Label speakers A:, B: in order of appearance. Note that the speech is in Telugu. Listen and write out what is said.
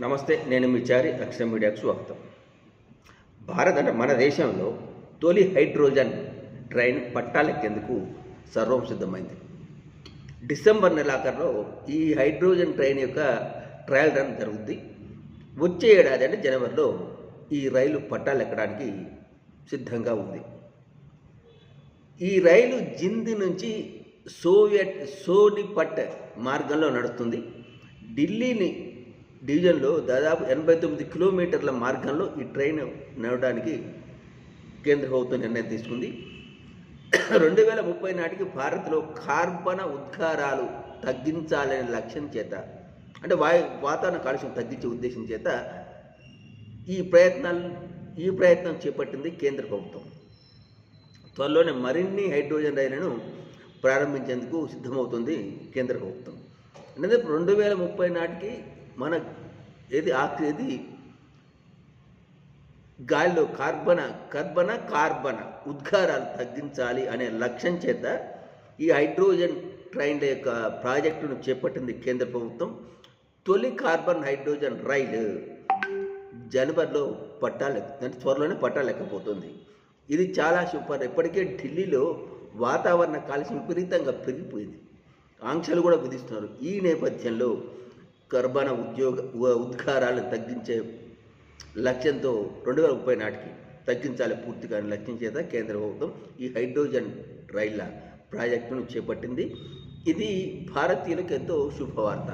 A: నమస్తే నేను మీ చారి అక్షర మీడియాకు స్వాగతం. భారత్ అంటే మన దేశంలో తొలి హైడ్రోజన్ ట్రైన్ పట్టాలెక్కేందుకు సర్వం సిద్ధమైంది. డిసెంబర్ నెలాఖరులో ఈ హైడ్రోజన్ ట్రైన్ యొక్క ట్రయల్ రన్ జరుగుద్ది. వచ్చే ఏడాది అంటే జనవరిలో ఈ రైలు పట్టాలెక్కడానికి సిద్ధంగా ఉంది. ఈ రైలు జింది నుంచి సోవియట్ సోనిపట్ మార్గంలో నడుస్తుంది. ఢిల్లీని డివిజన్లో దాదాపు ఎనభై తొమ్మిది కిలోమీటర్ల మార్గంలో ఈ ట్రైన్ నడవడానికి కేంద్ర ప్రభుత్వం నిర్ణయం తీసుకుంది. రెండు వేల ముప్పై నాటికి భారత్లో కార్బన ఉద్గారాలు తగ్గించాలనే లక్ష్యం చేత అంటే వాయు వాతావరణ కాలుష్యం తగ్గించే ఉద్దేశం చేత ఈ ప్రయత్నాలు ఈ ప్రయత్నం చేపట్టింది కేంద్ర ప్రభుత్వం. త్వరలోనే మరిన్ని హైడ్రోజన్ రైళ్ళను ప్రారంభించేందుకు సిద్ధమవుతుంది కేంద్ర ప్రభుత్వం. అంటే రెండు వేల ముప్పై నాటికి మన ఏది ఆఖరిది గాలిలో కార్బన కర్బన కార్బన ఉద్గారాలు తగ్గించాలి అనే లక్ష్యం చేత ఈ హైడ్రోజన్ ట్రైన్ల యొక్క ప్రాజెక్టును చేపట్టింది కేంద్ర ప్రభుత్వం. తొలి కార్బన్ హైడ్రోజన్ రైలు జనవరిలో పట్టాలు అంటే త్వరలోనే పట్టాలెక్కపోతుంది ఇది చాలా సూపర్. ఇప్పటికే ఢిల్లీలో వాతావరణ కాలుష్యం విపరీతంగా పెరిగిపోయింది. ఆంక్షలు కూడా విధిస్తున్నారు. ఈ నేపథ్యంలో కర్బన ఉద్యోగ ఉ- ఉద్గారాలను తగ్గించే లక్ష్యంతో రెండు వేల ముప్పై నాటికి తగ్గించాలి పూర్తిగా లక్ష్యం చేత కేంద్ర ప్రభుత్వం ఈ హైడ్రోజన్ రైళ్ళ ప్రాజెక్టును చేపట్టింది. ఇది భారతీయులకు ఎంతో శుభవార్త.